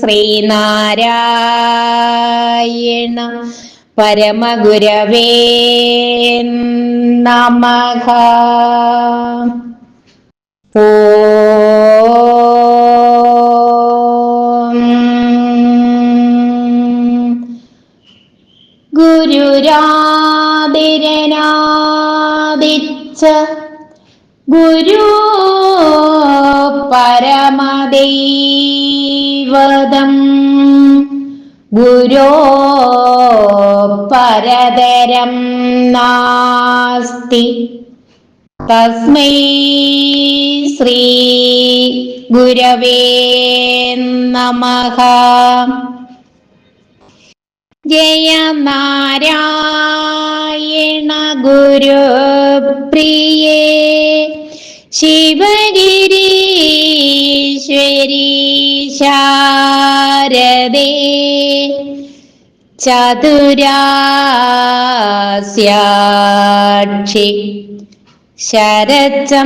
ശ്രീനാരായണ പരമഗുരവേ നമഃ. ഓം. ഗുരുരാതിരനാദിച്ച ഗുരു പരമദൈവതം ഗുരോ പരതരം നാസ്തി. തസ്മൈ ശ്രീ ഗുരവേ നമഃ ജയ നാരായണ ഗുരു പ്രിയേ. ശിവഗിരീശ്വരി ശാരദേ ചതുരാസ്യാക്ഷി. ശരചന്ദ്രമരീജികേ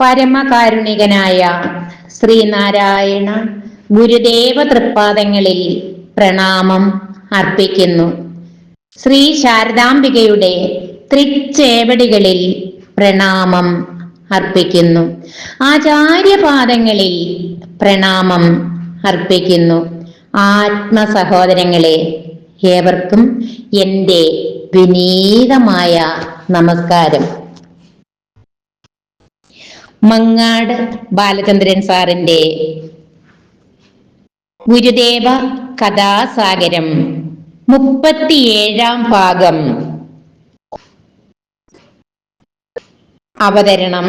പരമകാരുണികനായ ശ്രീനാരായണ ഗുരുദേവ തൃപ്പാദങ്ങളിൽ പ്രണാമം അർപ്പിക്കുന്നു. ശ്രീ ശാരദാംബികയുടെ തൃച്ചേവടികളിൽ പ്രണാമം അർപ്പിക്കുന്നു. ആചാര്യപാദങ്ങളിൽ പ്രണാമം അർപ്പിക്കുന്നു. ആത്മസഹോദരങ്ങളെ ഏവർക്കും എന്റെ വിനീതമായ നമസ്കാരം. മങ്ങാട് ബാലചന്ദ്രൻ സാറിന്റെ ഗുരുദേവ കഥാസാഗരം മുപ്പത്തിയേഴാം ഭാഗം അവതരണം.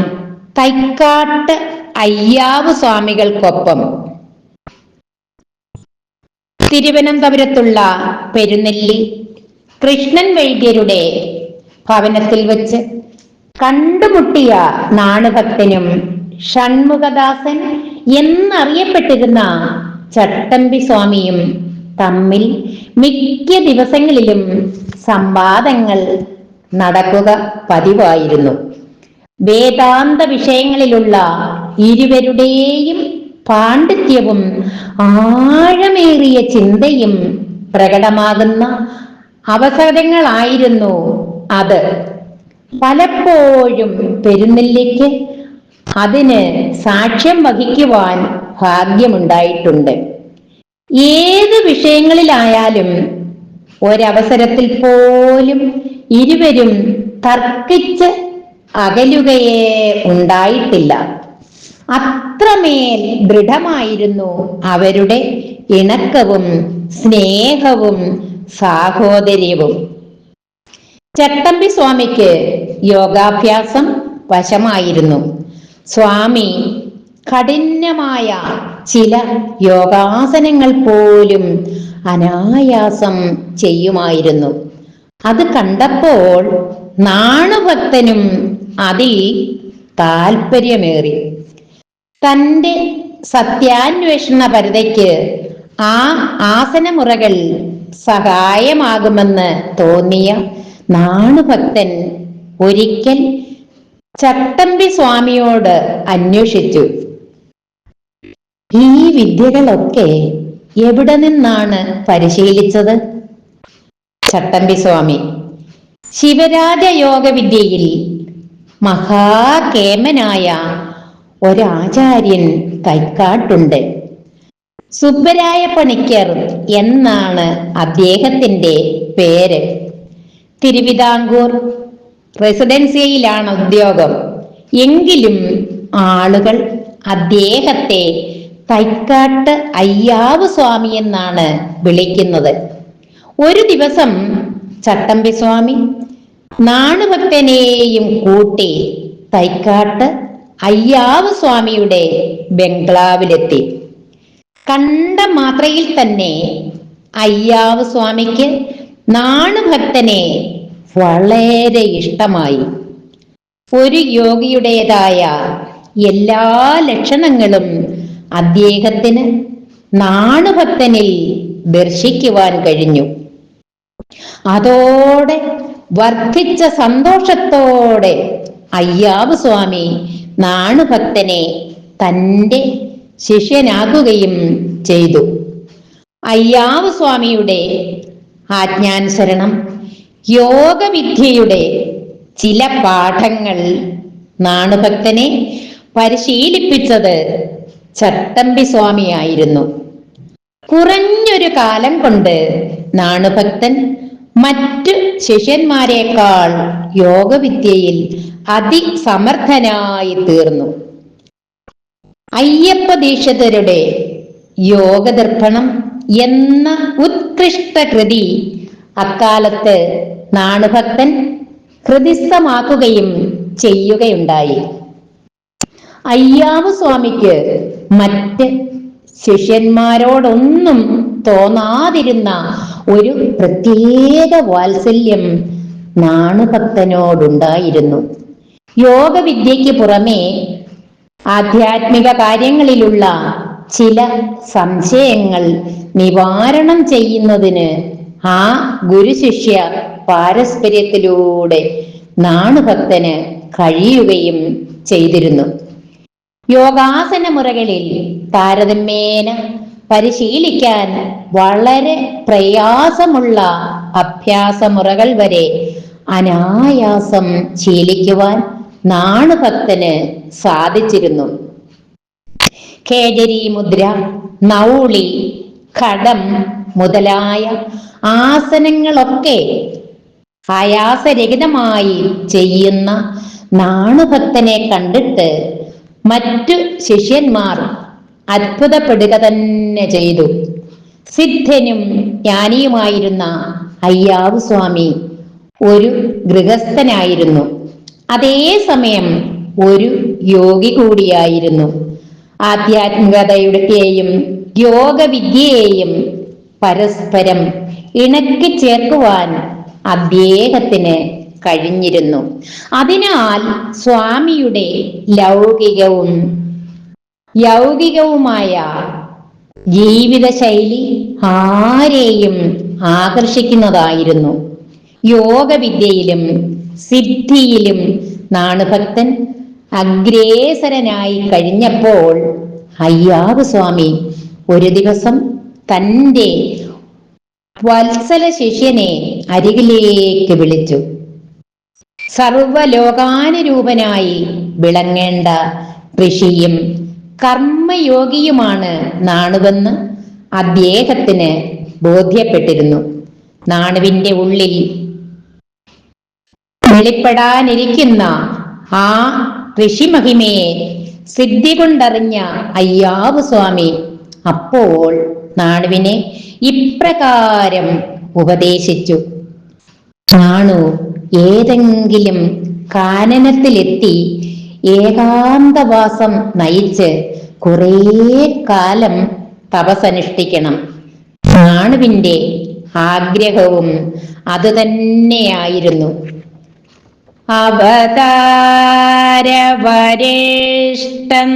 തൈക്കാട്ട് അയ്യാവ് സ്വാമികൾക്കൊപ്പം. തിരുവനന്തപുരത്തുള്ള പെരുനെല്ലി കൃഷ്ണൻ വൈദ്യരുടെ ഭവനത്തിൽ വെച്ച് കണ്ടുമുട്ടിയ നാണുഭക്തനും ഷൺമുഖദാസൻ എന്നറിയപ്പെട്ടിരുന്ന ചട്ടമ്പി സ്വാമിയും തമ്മിൽ മിക്ക ദിവസങ്ങളിലും സംവാദങ്ങൾ നടക്കുക പതിവായിരുന്നു. വേദാന്ത വിഷയങ്ങളിലുള്ള ഇരുവരുടെയും പാണ്ഡിത്യവും ആഴമേറിയ ചിന്തയും പ്രകടമാകുന്ന അവസരങ്ങളായിരുന്നു അത്. പലപ്പോഴും പെരുന്നില്ലേക്ക് അതിന് സാക്ഷ്യം വഹിക്കുവാൻ ഭാഗ്യമുണ്ടായിട്ടുണ്ട്. ഏത് വിഷയങ്ങളിലായാലും ഒരവസരത്തിൽ പോലും ഇരുവരും തർക്കിച്ച് അകലുകയേ ഉണ്ടായിട്ടില്ല. അത്രമേൽ ദൃഢമായിരുന്നു അവരുടെ ഇണക്കവും സ്നേഹവും സാഹോദര്യവും. ചട്ടമ്പി സ്വാമിക്ക് യോഗാഭ്യാസം വശമായിരുന്നു. സ്വാമി കഠിനമായ ചില യോഗാസനങ്ങൾ പോലും അനായാസം ചെയ്യുമായിരുന്നു. അത് കണ്ടപ്പോൾ നാണുഭക്തനും അതിൽ താല്പര്യമേറി തന്റെ സത്യാന്വേഷണ പരതയ്ക്ക് ആ ആസനമുറകൾ സഹായമാകുമെന്ന് തോന്നിയ നാണുഭക്തൻ ഒരിക്കൽ ചട്ടമ്പി സ്വാമിയോട് അന്വേഷിച്ചു. ഈ വിദ്യകളൊക്കെ എവിടെ നിന്നാണ് പരിശീലിച്ചത്? ചട്ടമ്പി സ്വാമി ശിവരാജ യോഗ വിദ്യയിൽ മഹാകേമനായ ഒരാചാര്യൻ തൈക്കാട്ടുണ്ട് സുബ്ബരായ പണിക്കർ എന്നാണ് അദ്ദേഹത്തിന്റെ പേര്. തിരുവിതാംകൂർ റെസിഡൻസിയിലാണ് ഉദ്യോഗം. എങ്കിലും ആളുകൾ അദ്ദേഹത്തെ തൈക്കാട്ട് അയ്യാവ് സ്വാമി എന്നാണ് വിളിക്കുന്നത്. ഒരു ദിവസം ചട്ടമ്പി സ്വാമി. നാണുഭക്തനെയും കൂട്ടി തൈക്കാട്ട് അയ്യാവ് സ്വാമിയുടെ ബംഗ്ലാവിലെത്തി. കണ്ട മാത്രയിൽ തന്നെ അയ്യാവ് സ്വാമിക്ക് നാണുഭക്തനെ വളരെ ഇഷ്ടമായി. ഒരു യോഗിയുടേതായ എല്ലാ ലക്ഷണങ്ങളും അദ്ദേഹത്തിന് നാണുഭക്തനിൽ ദർശിക്കുവാൻ കഴിഞ്ഞു. അതോടെ വർദ്ധിച്ച സന്തോഷത്തോടെ അയ്യാവ് സ്വാമി നാണുഭക്തനെ തന്റെ ശിഷ്യനാകുകയും ചെയ്തു. അയ്യാവ് സ്വാമിയുടെ ആജ്ഞാനുസരണം യോഗവിദ്യയുടെ ചില പാഠങ്ങൾ നാണുഭക്തനെ പരിശീലിപ്പിച്ചത് ചട്ടമ്പി സ്വാമിയായിരുന്നു. കുറഞ്ഞൊരു കാലം കൊണ്ട് നാണുഭക്തൻ മറ്റു ശിഷ്യന്മാരെക്കാൾ യോഗവിദ്യയിൽ അതിസമർത്ഥനായി തീർന്നു. അയ്യപ്പ ദീക്ഷിതരുടെ യോഗദർപ്പണം എന്ന ഉത്കൃഷ്ട കൃതി അക്കാലത്ത് നാണുഭക്തൻ ഹൃദിസ്ഥമാക്കുകയും ചെയ്യുകയുണ്ടായി. അയ്യാവ് സ്വാമിക്ക് മറ്റ് ശിഷ്യന്മാരോടൊന്നും തോന്നാതിരുന്ന ഒരു പ്രത്യേക വാത്സല്യം നാണുഭക്തനോടുണ്ടായിരുന്നു. യോഗവിദ്യയ്ക്ക് പുറമേ ആധ്യാത്മിക കാര്യങ്ങളിലുള്ള ചില സംശയങ്ങൾ നിവാരണം ചെയ്യുന്നതിന് ആ ഗുരുശിഷ്യ പാരസ്പര്യത്തിലൂടെ നാണുഭക്തന് കഴിയുകയും ചെയ്തിരുന്നു. യോഗാസന മുറകളിൽ താരതമ്യേന പരിശീലിക്കാൻ വളരെ പ്രയാസമുള്ള അഭ്യാസമുറകൾ വരെ അനായാസം ശീലിക്കുവാൻ നാണുഭക്തന് സാധിച്ചിരുന്നു. കേജരി മുദ്ര നൗളി കടം മുതലായ ആസനങ്ങളൊക്കെ ആയാസരഹിതമായി ചെയ്യുന്ന നാണുഭക്തനെ കണ്ടിട്ട് മറ്റു ശിഷ്യന്മാർ അത്ഭുതപ്പെടുക തന്നെ ചെയ്തു. സിദ്ധനും ജ്ഞാനിയുമായിരുന്ന അയ്യാവ് സ്വാമി ഒരു ഗൃഹസ്ഥനായിരുന്നു. അതേസമയം ഒരു യോഗി കൂടിയായിരുന്നു. ആധ്യാത്മികതയുടെയും യോഗവിദ്യയെയും പരസ്പരം ഇണക്കി ചേർക്കുവാൻ അദ്ദേഹത്തിന് കഴിഞ്ഞിരുന്നു. അതിനാൽ സ്വാമിയുടെ ലൗകികവും യൗകികവുമായ ജീവിതശൈലി ആരെയും ആകർഷിക്കുന്നതായിരുന്നു. യോഗവിദ്യയിലും സിദ്ധിയിലും നാണുഭക്തൻ അഗ്രേസരനായി കഴിഞ്ഞപ്പോൾ അയ്യാവ് സ്വാമി ഒരു ദിവസം തന്റെ വത്സല ശിഷ്യനെ അരികിലേക്ക് വിളിച്ചു. സർവലോകാനുരൂപനായി വിളങ്ങേണ്ട ഋഷിയും കർമ്മയോഗിയുമാണ് നാണുവെന്ന് അദ്ദേഹത്തിന് ബോധ്യപ്പെട്ടിരുന്നു. നാണുവിന്റെ ഉള്ളിൽ വെളിപ്പെടാനിരിക്കുന്ന ആ ഋഷിമഹിമയെ സിദ്ധി കൊണ്ടറിഞ്ഞ അയ്യാവ് സ്വാമി അപ്പോൾ നാണുവിനെ ഇപ്രകാരം ഉപദേശിച്ചു. നാണു ഏതെങ്കിലും കാനനത്തിലെത്തി ഏകാന്തവാസം നയിച്ച് കുറേ കാലം തപസനുഷ്ഠിക്കണം നാണുവിന്റെ ആഗ്രഹവും അതുതന്നെയായിരുന്നു അവതാരവരേഷ്ടം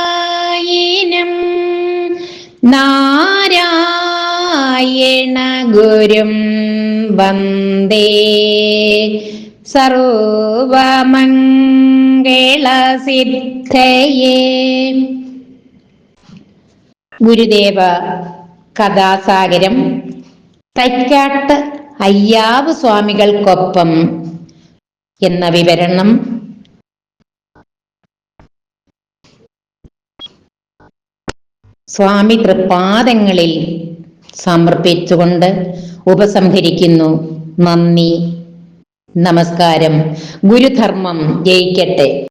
സർവാനുഗ്രഹദായിനം നാരായണ ഗുരും വന്ദേ. സർവമംഗളസിദ്ധയേ. ഗുരുദേവ കഥാസാഗരം. തൈക്കാട്ട് അയ്യാവ് സ്വാമികൾക്കൊപ്പം എന്ന വിവരണം. സ്വാമി തൃപ്പാദങ്ങളിൽ സമർപ്പിച്ചുകൊണ്ട് ഉപസംഹരിക്കുന്നു. നന്ദി. നമസ്കാരം. ഗുരുധർമ്മം ജയിക്കട്ടെ.